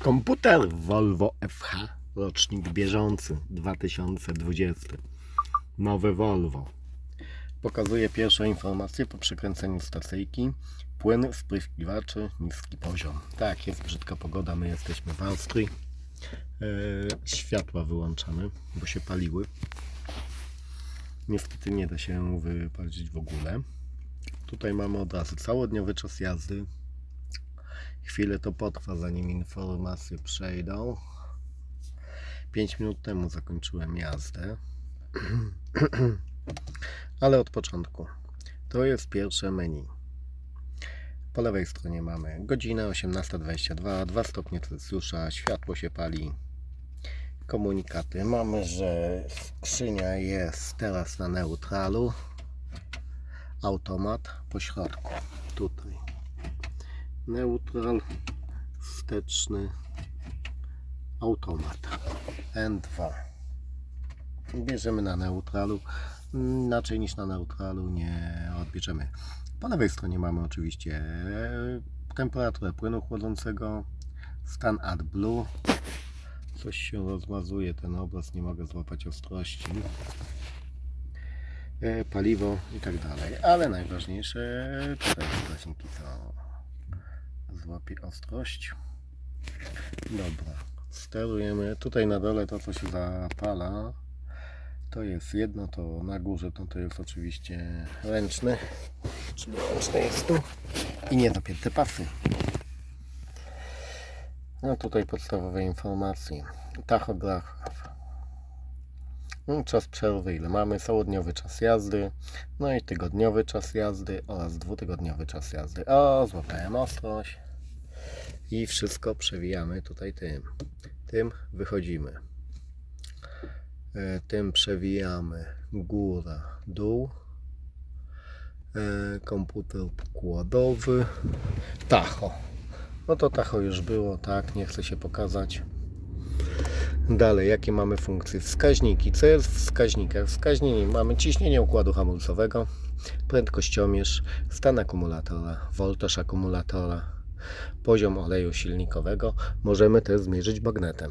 Komputer Volvo FH, rocznik bieżący 2020. Nowe Volvo. Pokazuje pierwsze informacje po przekręceniu stacyjki. Płyn w pryskiwaczy, niski poziom. Tak, jest brzydka pogoda, my jesteśmy w Austrii. E, światła wyłączamy, bo się paliły. Niestety nie da się wypalić w ogóle. Tutaj mamy od razu całodniowy czas jazdy. Chwilę to potrwa, zanim informacje przejdą. 5 minut temu zakończyłem jazdę. Ale od początku. To jest pierwsze menu. Po lewej stronie mamy godzinę 18.22, 2 stopnie Celsjusza, światło się pali. Komunikaty. Mamy, że skrzynia jest teraz na neutralu. Automat po środku. Tutaj neutral, wsteczny, automat. N2. Bierzemy na neutralu. Inaczej niż na neutralu nie odbierzemy. Po lewej stronie mamy oczywiście e, temperaturę płynu chłodzącego, stan AdBlue. Coś się rozmazuje ten obraz, nie mogę złapać ostrości. E, Paliwo i tak dalej. Ale najważniejsze tutaj wskaźniki co złapie ostrość. Dobra, sterujemy. Tutaj na dole to, co się zapala, to jest jedno, to na górze to, to jest oczywiście ręczny, czyli ręczny jest tu i niedopięte pasy. No tutaj podstawowe informacje. Tachograf. No, Czas przerwy, ile mamy, całodniowy czas jazdy, no i tygodniowy czas jazdy oraz dwutygodniowy czas jazdy. O, złapałem ostrość i wszystko przewijamy tutaj tym. Tym wychodzimy. E, Tym przewijamy góra, dół. E, Komputer pokładowy. Tacho. No to tacho już było, tak, nie chcę się pokazać. Dalej, jakie mamy funkcje? Wskaźniki. Co jest w wskaźnikach? Wskaźniki mamy ciśnienie układu hamulcowego, prędkościomierz, stan akumulatora, woltaż akumulatora, poziom oleju silnikowego. Możemy też zmierzyć magnetem.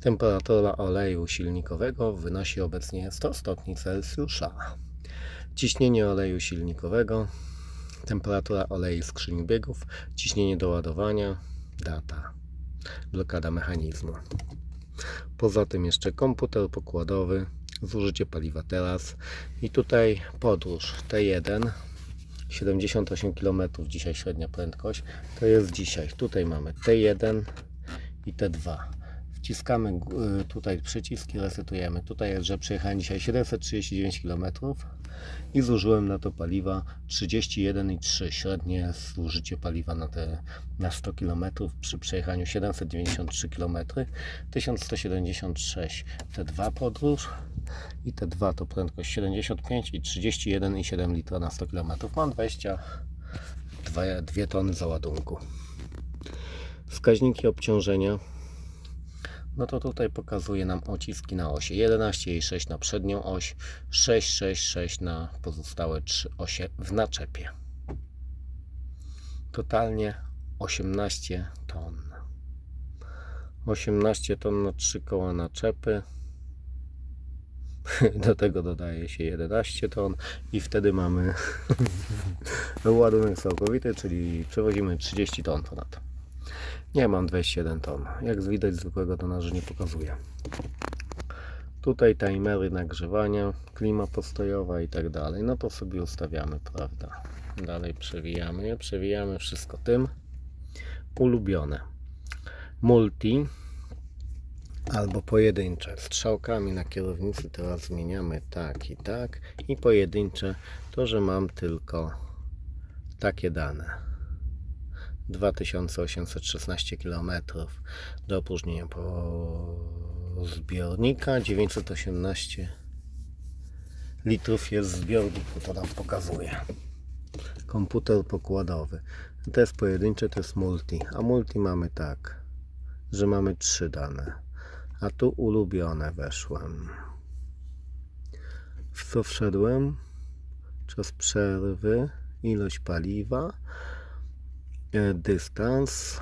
Temperatura oleju silnikowego wynosi obecnie 100 stopni Celsjusza. Ciśnienie oleju silnikowego, temperatura olei skrzyni biegów, ciśnienie do ładowania, data, blokada mechanizmu. Poza tym jeszcze komputer pokładowy, zużycie paliwa teraz i tutaj podróż T1 78 km dzisiaj średnia prędkość. To jest dzisiaj. Tutaj mamy T1 i T2 wciskamy y, tutaj przyciski resetujemy. Tutaj jest, że przejechałem dzisiaj 739 km i zużyłem na to paliwa 31,3 średnie zużycie paliwa na te na 100 km przy przejechaniu 793 km 1176 te dwa podróż i te dwa to prędkość 75 i 31,7 litra na 100 km mam 22 2 tony załadunku. Wskaźniki obciążenia no to tutaj pokazuje nam ociski na osie 11,6 na przednią oś 6,6,6 na pozostałe trzy osie w naczepie. Totalnie 18 ton. 18 ton na 3 koła naczepy. Do tego dodaje się 11 ton i wtedy mamy ładunek całkowity, czyli przewozimy 30 ton ponad. Nie mam 21 ton. Jak widać zwykłego tonażu nie pokazuje. Tutaj timery nagrzewania, klima postojowa i tak dalej. No to sobie ustawiamy, prawda? Dalej przewijamy, przewijamy wszystko tym. Ulubione. Multi albo pojedyncze. Strzałkami na kierownicy teraz zmieniamy tak i tak. I pojedyncze to, że mam tylko takie dane. 2816 km do opróżnienia po zbiornika. 918 litrów jest w zbiorniku to nam pokazuje. Komputer pokładowy. To jest pojedyncze, to jest multi. A multi mamy tak że mamy trzy dane. A tu ulubione weszłem. W co wszedłem? Czas przerwy. Ilość paliwa E, dystans.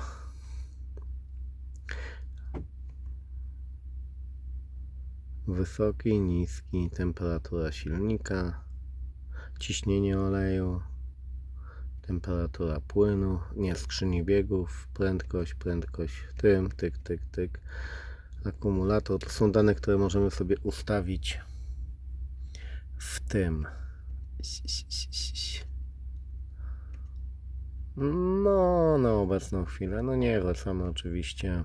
Wysoki, niski, temperatura silnika, ciśnienie oleju, temperatura płynu, nie skrzyni biegów, prędkość, prędkość, tym, tyk, tyk, tyk, akumulator. To są dane, które możemy sobie ustawić w tym. Si, si, si, si. No, na obecną chwilę. No nie wracamy oczywiście.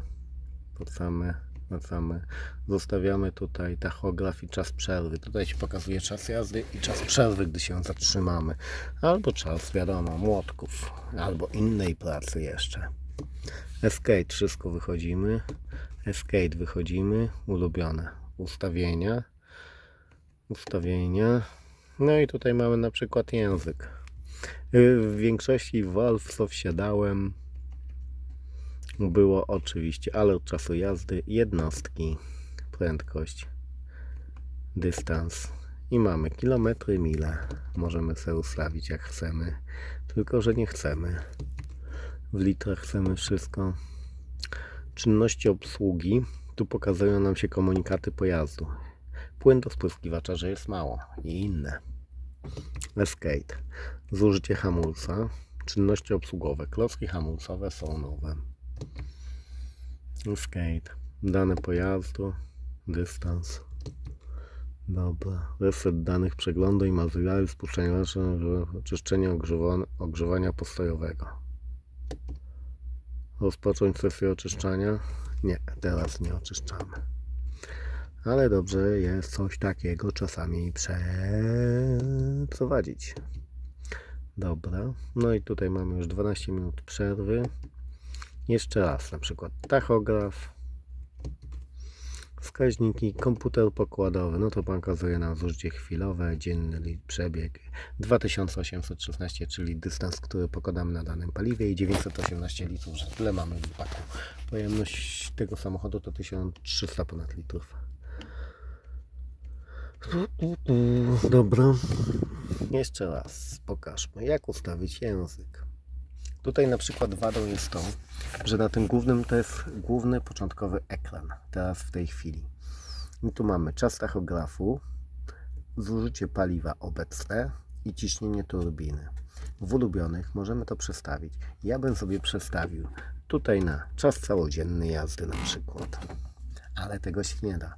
Wracamy, wracamy. Zostawiamy tutaj tachograf i czas przerwy. Tutaj się pokazuje czas jazdy i czas przerwy, gdy się zatrzymamy. Albo czas, wiadomo, młotków. Albo innej pracy jeszcze. Escape, wszystko wychodzimy. Escape wychodzimy. Ulubione. Ustawienia. Ustawienia. No i tutaj mamy na przykład język. Y, W większości Valve, co wsiadałem, było oczywiście alert czasu jazdy, jednostki, prędkość, dystans i mamy kilometry, mile. Możemy sobie ustawić jak chcemy, tylko że nie chcemy. W litrach chcemy wszystko. Czynności obsługi. Tu pokazują nam się komunikaty pojazdu. Płyn do spryskiwacza, że jest mało i inne. Escape. Zużycie hamulca. Czynności obsługowe. Klocki hamulcowe są nowe. Escape. Dane pojazdu. Dystans. Dobra. Reset danych przeglądu i materiały spuszczenia oczyszczenia ogrzewania, ogrzewania postojowego. Rozpocząć sesję oczyszczania? Nie, teraz nie oczyszczamy. Ale dobrze jest coś takiego czasami przeprowadzić. Dobra, no i tutaj mamy już 12 minut przerwy. Jeszcze raz, na przykład tachograf, wskaźniki, komputer pokładowy, no to pokazuje nam zużycie chwilowe, dzienny przebieg 2816, czyli dystans, który pokonamy na danym paliwie i 918 litrów, że tyle mamy w baku. Pojemność tego samochodu to 1300 ponad litrów. Dobra. Jeszcze raz pokażmy, jak ustawić język. Tutaj na przykład wadą jest to, że na tym głównym to jest główny początkowy ekran, teraz w tej chwili. I tu mamy czas tachografu, zużycie paliwa obecne i ciśnienie turbiny. W ulubionych możemy to przestawić. Ja bym sobie przestawił tutaj na czas całodzienny jazdy na przykład. Ale tego się nie da.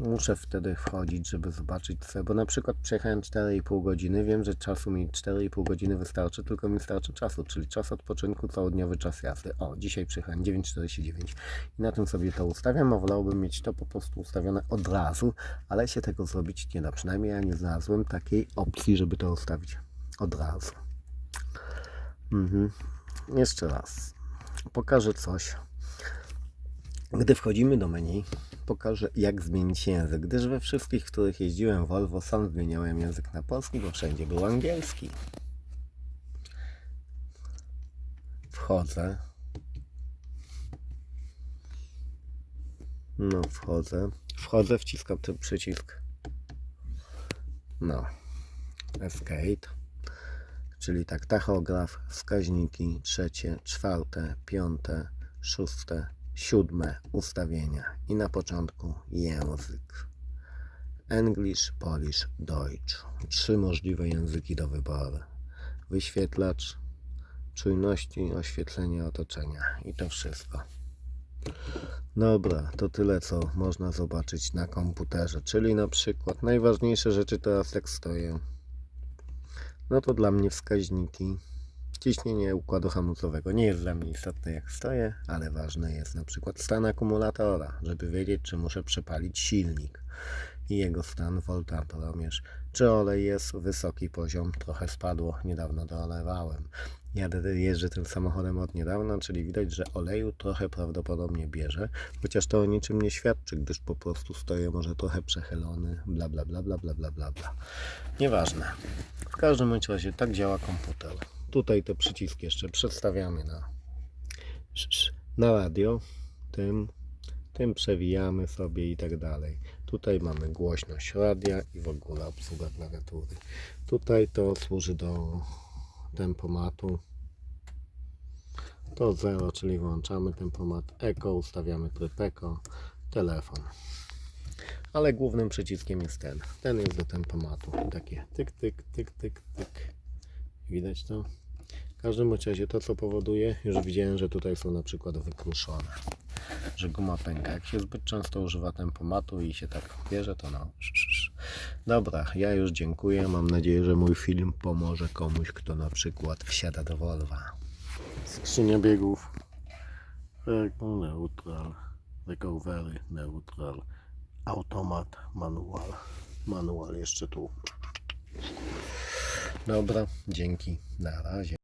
Muszę wtedy wchodzić, żeby zobaczyć sobie, bo na przykład przejechałem 4,5 godziny, wiem, że czasu mi 4,5 godziny wystarczy, tylko mi starczy czasu, czyli czas odpoczynku, całodniowy czas jazdy. O, dzisiaj przejechałem 9,49 i na tym sobie to ustawiam, a wolałbym mieć to po prostu ustawione od razu, ale się tego zrobić nie da. Przynajmniej ja nie znalazłem takiej opcji, żeby to ustawić od razu. Mhm. Jeszcze raz. Pokażę coś. Gdy wchodzimy do menu, pokażę jak zmienić język, gdyż we wszystkich, w których jeździłem Volvo, sam zmieniałem język na polski, bo wszędzie był angielski. Wchodzę. No, wchodzę. Wchodzę, wciskam ten przycisk. No. Escape. Czyli tak, tachograf, wskaźniki, trzecie, czwarte, piąte, szóste, siódme ustawienia i na początku język. English, Polish, Deutsch. Trzy możliwe języki do wyboru. Wyświetlacz, czujności, oświetlenie otoczenia i to wszystko. Dobra, to tyle co można zobaczyć na komputerze, czyli na przykład najważniejsze rzeczy teraz jak stoję. No to dla mnie wskaźniki, Ciśnienie układu hamulcowego nie jest dla mnie istotne jak stoję, ale ważny jest na przykład stan akumulatora, żeby wiedzieć czy muszę przepalić silnik i jego stan voltampromierz, czy olej jest wysoki poziom, trochę spadło, niedawno dolewałem. Ja jeżdżę tym samochodem od niedawna, czyli widać, że oleju trochę prawdopodobnie bierze, chociaż to o niczym nie świadczy, gdyż po prostu stoję może trochę przechylony, bla bla bla bla bla bla bla. Nieważne. W każdym razie tak działa komputer. Tutaj te przyciski jeszcze przedstawiamy na, na radio. Tym, tym przewijamy sobie i tak dalej. Tutaj mamy głośność radia i w ogóle obsługa klawiatury. Tutaj to służy do tempomatu. To 0, czyli włączamy tempomat Eco, ustawiamy tryb Eco, telefon. ale głównym przyciskiem jest ten. Ten jest do tempomatu. Takie tyk, tyk, tyk, tyk, tyk. Widać to? W każdym razie to, co powoduje, już widziałem, że tutaj są na przykład wykruszone, że guma pęka. Jak się zbyt często używa tempomatu i się tak bierze, to no. Dobra, ja już dziękuję. Mam nadzieję, że mój film pomoże komuś, kto na przykład wsiada do Volva. Skrzynia biegów. Eco neutral, recovery neutral, automat, manual. Manual jeszcze tu. Dobra, dzięki. Na razie.